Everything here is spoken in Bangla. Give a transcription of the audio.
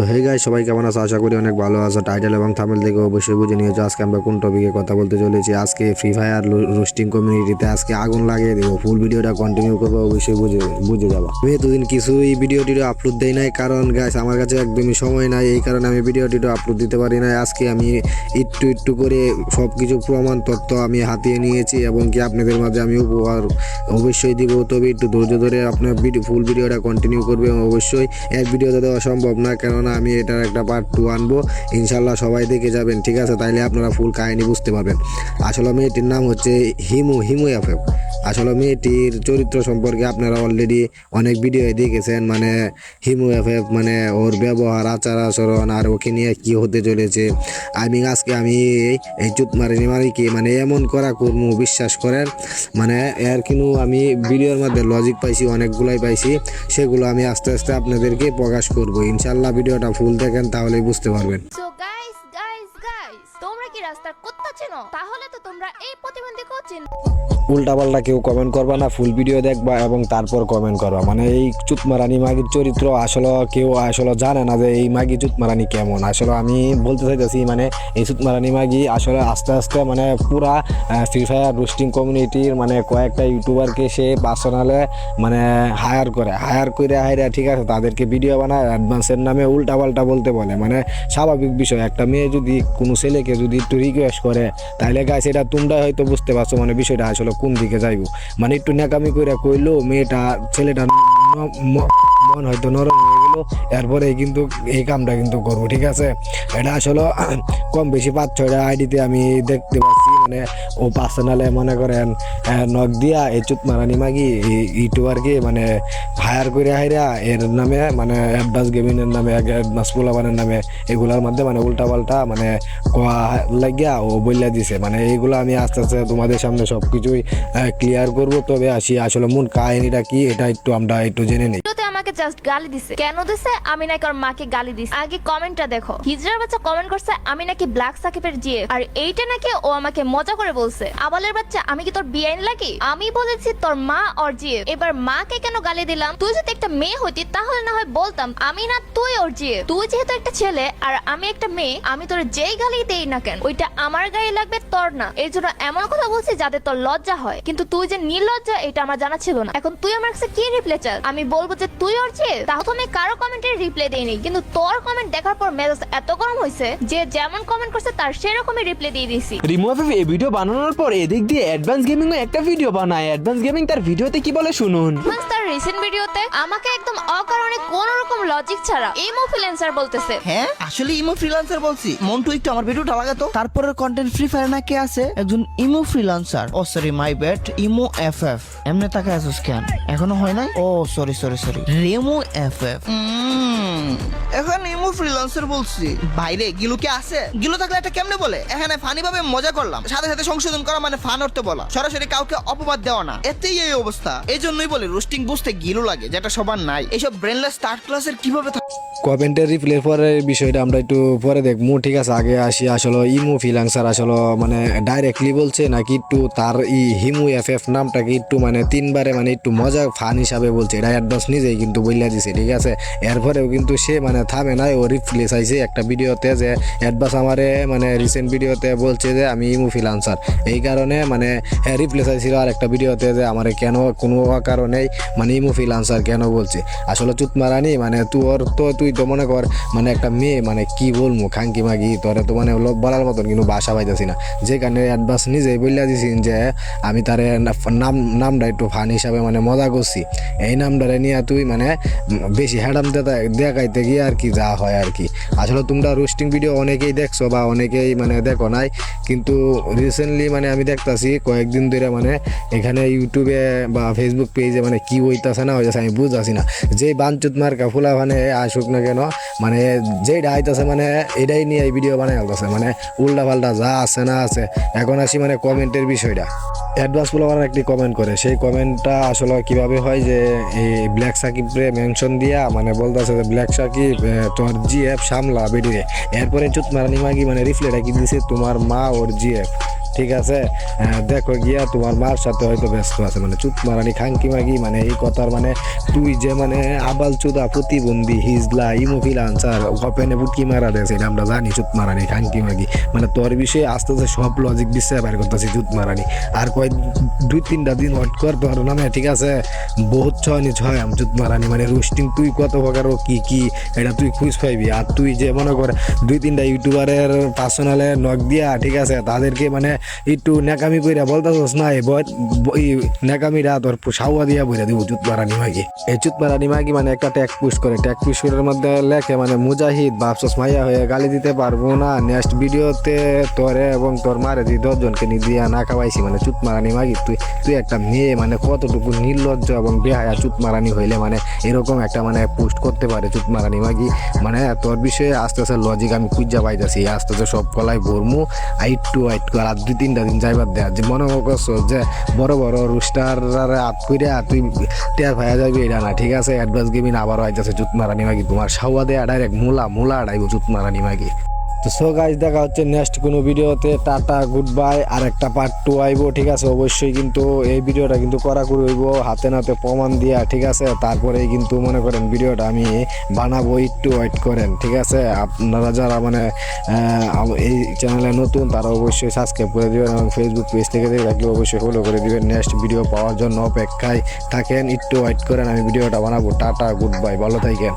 তো হে গাই সবাই কেমন আছো? আশা করি অনেক ভালো আছো। টাইটেল এবং থামেল দেখে অবশ্যই বুঝে নিয়েছো আজকে আমরা কোন টপিকে কথা বলতে চলেছি। আজকে ফ্রি ফায়ার রোস্টিং কমিউনিটিতে আজকে আগুন লাগিয়ে দেবো। ফুল ভিডিওটা কন্টিনিউ করব, অবশ্যই বুঝে বুঝে যাব। আমি এতদিন কিছুই ভিডিও টিডিও আপলোড দেই নাই, কারণ গাইস আমার কাছে একদমই সময় নাই। এই কারণে আমি ভিডিও টিডিও আপলোড দিতে পারি না আজকে আমি একটু একটু করে সব কিছু প্রমাণ তথ্য আমি হাতিয়ে নিয়েছি এবং কি আপনাদের মাঝে আমি উপহার অবশ্যই দিব। তবে একটু ধৈর্য ধরে আপনার ভিডিও ফুল ভিডিওটা কন্টিনিউ করবে অবশ্যই। এক ভিডিও দেওয়া সম্ভব না, কেননা আমি এটার একটা পার্ট টু আনব। ইনশাল্লাহ সবাই দেখে যাবেন, ঠিক আছে? তাইলে আপনারা ফুল কাহিনী বুঝতে পারবেন। আসলে মেয়েটির নাম হচ্ছে হিমু হিমু এফএফ আসলে মেয়েটির চরিত্র সম্পর্কে আপনারা অলরেডি অনেক ভিডিও দেখেছেন মানে হিমু এফএফ মানে ওর ব্যবহার, আচার আচরণ আর ওকে নিয়ে কি হতে চলেছে। আমি আজকে আমি এই- চুত মারিনি মারিকে মানে এমন করা করব বিশ্বাস করেন। মানে এর কিন্তু আমি ভিডিওর মধ্যে লজিক পাইছি, অনেকগুলাই পাইছি। সেগুলো আমি আস্তে আস্তে আপনাদেরকে প্রকাশ করব। ইনশাল্লাহ ভিডিওটা ফুল দেখেন, তাহলেই বুঝতে পারবেন। তোমরা কি রাস্তার চেনো? তাহলে তো তোমরা এই প্রতিবন্ধীকেও চেনো। উল্টা পাল্টা কেউ কমেন্ট করবা না ফুল ভিডিও দেখবা এবং তারপর কমেন্ট করবা। মানে এই চুতমারানি মাগির চরিত্র আসলে কেউ আসলে জানে না যে এই মাগি চুতমারানি কেমন। আসলে আমি বলতে চাইতেছি মানে এই চুতমারানি মাগি আসলে আস্তে আস্তে মানে পুরা ফ্রি ফায়ার রোস্টিং কমিউনিটির মানে কয়েকটা ইউটিউবারকে সে পার্সোনালে মানে হায়ার করে। হায়ার করে হায়ার ঠিক আছে, তাদেরকে ভিডিও বানায় অ্যাডভান্সের নামে উল্টা পাল্টা বলতে বলে। মানে স্বাভাবিক বিষয়, একটা মেয়ে যদি কোনো ছেলেকে যদি একটু রিকোয়েস্ট করে তাহলে গাছ এটা তোমরা হয়তো বুঝতে পারছ মানে বিষয়টা আসলে কোন দিকে যাইব। মানে একটু ন্যাকামি করে কইলো, মেয়েটা, ছেলেটা মন হয়তো নরম হয়ে এরপরে কিন্তু এই কামটা কিন্তু করব, ঠিক আছে? এটা আসলে কম বেশি পাঁচ ছয়টা আইডিতে আমি দেখতে পাচ্ছি। মানে ও পার্সোনালে মনে করেন নখ দিয়া এই চুত মারানি মাগি, এই ইউটিউবারকে মানে হায়ার করে হাইরা এর নামে মানে অ্যাডভান্স গেমিংয়ের নামে অ্যাডভান্স পোলাবানের নামে, এগুলার মধ্যে মানে উল্টা পাল্টা মানে কোয়া লাগিয়া ও বললা দিছে। মানে এইগুলো আমি আস্তে আস্তে তোমাদের সামনে সব কিছুই ক্লিয়ার করব। তবে আসি, আসলে মূল কাহিনীটা কি, এটা একটু আমরা একটু জেনে নিই। আমাকে জাস্ট গালি দিছে। কেন দিছে? আমি নাকি ওর মাকে গালি দিছি। আগে কমেন্টটা দেখো। হিজরার বাচ্চা কমেন্ট করছে, আমি নাকি ব্ল্যাক সাকিবের জিএফ আর এইটা নাকি ও আমাকে মজা করে বলছে। আবালের বাচ্চা, আমি কি তোর বিআইন লাগি? আমি বলেছি তোর মা ওর জিএফ এবার মাকে কেন গালি দিলাম? তুই যদি একটা মেয়ে হইতি, তাহলে না হয় বলতাম, আমি না তুই জিএফ তুই যেহেতু একটা ছেলে আর আমি একটা মেয়ে, আমি তোর যেই গালি দেই না কেন, ওইটা আমার গায়ে লাগবে, তোর না। এই জন্য এমন কথা বলছি যাতে তোর লজ্জা হয়। কিন্তু তুই যে নির্লজ্জা, এটা আমার জানা ছিল না। এখন তুই আমার কাছে কি রিপ্লাই চাস? আমি বলব যে তুই চেয়ে তাহলে তো কারও কমেন্টের রিপ্লাই দেইনি। কিন্তু তোর কমেন্ট দেখার পর মেজাজ এত গরম হয়েছে যে যেমন কমেন্ট করছে, তার সেরকমই রিপ্লাই দিয়ে দিছি। রিমুভ এই ভিডিও বানানোর পর এদিক দিয়ে অ্যাডভান্স গেমিং একটা ভিডিও বানায়। অ্যাডভান্স গেমিং তার ভিডিওতে কি বলে শুনুন। তার রিসেন্ট ভিডিওতে আমাকে একদম অকারণে কোন রকম লজিক ছাড়া ইমোফ্লুয়েন্সার বলতেছে। হ্যাঁ আসলে ইমো ফ্রিল্যান্সার বলছি। মন্টু একটু আমার ভিডিওটা লাগাতো। তারপরের কন্টেন্ট ফ্রি ফায়ার না কে আছে? একজন Emo freelancer oh sorry my bad Emo F F এমনি তাকে আছো স্ক্যান এখনও হয় নাই? ও sorry sorry sorry Remo F F এখন ফ্রিল্যান্সার বলছি। বাইরে গিলু কে আছে? গিলু থাকলে এটা কেমনে বলে? এখানে ফানি ভাবে মজা করলাম। সাথে সাথে সংশোধন করা মানে ফান অর্থে বলা। সরাসরি কাউকে অপবাদ দেওয়া না। এতেই এই অবস্থা। এই জন্যই বলে রোস্টিং বুঝতে গিলু লাগে, যেটা সবার নাই। এইসব ব্রেনলেস স্টার্ট ক্লাসের কীভাবে থাক- কমেন্টের রিপ্লে পরে বিষয়টা আমরা একটু পরে দেখব। ঠিক আছে, আগে আসি আসলে ইমু ফিলাংসার আসলে মানে ডাইরেক্টলি বলছে নাকি একটু তার ই হিমু এফ এফ নামটাকে একটু মানে তিনবারে মানে একটু মজা ফান হিসাবে বলছে। এটা অ্যাডভান্স নিজেই কিন্তু বইলা দিছে, ঠিক আছে? এরপরেও কিন্তু সে মানে থামে নাই ও রিপ্লে চাইছে একটা ভিডিওতে যে অ্যাডভান্স আমারে মানে রিসেন্ট ভিডিওতে বলছে যে আমি ইমু ফিলান্সার এই কারণে মানে রিপ্লে চাইছিল আর একটা ভিডিওতে যে আমারে কেন কোনো কারণেই মানে ইমু ফিলান্সার কেন বলছে। আসলে চুত মারানি মানে তোর তো তুই তো মনে কর মানে একটা মেয়ে মানে কি বলব, খাঙ্কি মাগি, তোরে তো মানে লোক বলার মতন কিন্তু বাসা পাইতেছি না। যে কারণে অ্যাডভান্স নিজেই বললা দিছিন যে, আমি তারে নাম নামটা একটু ফান হিসাবে মানে মজা করছি। এই নামটারে নিয়ে তুই মানে বেশি হ্যাডাম দেখাইতে গিয়ে আর কি যা হয় আর কি। আসলে তোমরা রোস্টিং ভিডিও অনেকেই দেখছ বা অনেকেই মানে দেখো নাই, কিন্তু রিসেন্টলি মানে আমি দেখতাছি, কয়েকদিন ধরে মানে এখানে ইউটিউবে বা ফেসবুক পেজে মানে কি হইতাছে না হইতাছে আমি বুঝতেছি না। যে বানচুত মার্কা ফুলা মানে আসুক না কেন মানে যেইটা আইতাছে মানে এটাই নিয়ে এই ভিডিও বানাই আলতাছে। মানে উল্টা পাল্টা যা আছে না আছে, এখন আসি মানে কমেন্টের বিষয়টা। অ্যাডভান্স ফুলাবার একটি কমেন্ট করে। সেই কমেন্টটা আসলে কীভাবে হয় যে, এই ব্ল্যাক সাকিবরে মেনশন দিয়া মানে বলতেছে যে ব্ল্যাক সাকিব তোর জি এফ সামলা বেডিরে এরপরে চুত মারানি মাগি মানে রিফ্লেটা কি দিছে? তোমার মা ওর জি এফ ঠিক আছে? দেখো গিয়া তোমার মার সাথে হয়তো ব্যস্ত আছে মানে চুপ মারানি, খাঙ্কি মাগি মানে এই কথার মানে তুই যে মানে আবাল চুদা প্রতিবন্ধী, হিজলা ইমোফিল আনসার ওপেনে বুটকি মারা দেয় এটা আমরা জানি চুপ মারানি, খাঙ্কি মাগি। মানে তোর বিষয়ে আস্তে আস্তে সব লজিক দিচ্ছে বের করতেছি চুপ মারানি। আর কয় দুই তিনটা দিন হট কর তোর নামে, ঠিক আছে? বহুত ছয় নি ছয় আম চুপ মারানি মানে রোস্টিং তুই কত প্রকার কি কি, এটা তুই খুঁজ পাইবি। আর তুই যে মনে কর, দুই তিনটা ইউটিউবারের পার্সোনালে নক দিয়া, ঠিক আছে? তাদেরকে মানে একটু নেকামি কইরা বলতাছস না এই নেকামিরা তোর সাউয়া দিয়া বইরা দিব চুত মারানি মাগি এই চুত মারানি মাগি মানে একটা ট্যাগ পুশ করে, ট্যাগ পুশ করার মধ্যে লেখে মানে মুজাহিদ, বাপসস মাইয়া হয়ে গালি দিতে পারব না নেক্সট ভিডিওতে তোরে এবং তোর মারে দি দশজনকে নি দিয়া না খাওয়াইছি মানে চুত মারানি মাগি তুই তুই একটা মেয়ে মানে কতটুকু নির্লজ্জ এবং বেহায়া চুত মারানি হইলে মানে এরকম একটা মানে পোস্ট করতে পারে চুত মারানি মাগি মানে তোর বিষয়ে আস্তে আস্তে লজিক আমি খুঁজা পাইতেছি, আস্তে আস্তে সব কলাই ভরমু, আইট আইট, আর দুই, তিনটা দিন যাইবার দেয়া। যে মনে করছ যে বড় বড় রুস্টার আত করে তুই টের ভাইয়া যাবি এটা না। ঠিক আছে অ্যাডভান্স গেমিং আবারও আইতেছে চুত মারানি মাগি তোমার সাওয়া দেয়া ডাইরেক্ট মূলা মূলা আড়াইব চুত মারানি মাগি তো সো গাইজ দেখা হচ্ছে নেক্সট কোনো ভিডিওতে টাটা গুড বাই আর একটা পার্ট টু আইবো, ঠিক আছে? অবশ্যই কিন্তু এই ভিডিওটা কিন্তু করা করে হইব, হাতে নাতে প্রমাণ দিয়া, ঠিক আছে? তারপরেই কিন্তু মনে করেন ভিডিওটা আমি বানাবো, একটু ওয়েট করেন, ঠিক আছে? আপনারা যারা মানে এই চ্যানেলে নতুন, তারা অবশ্যই সাবস্ক্রাইব করে দিবেন এবং ফেসবুক পেজ থেকে দেখে অবশ্যই ফলো করে দিবেন। নেক্সট ভিডিও পাওয়ার জন্য অপেক্ষায় থাকেন, একটু ওয়েট করেন, আমি ভিডিওটা বানাবো। টাটা গুড বাই ভালো থাকেন।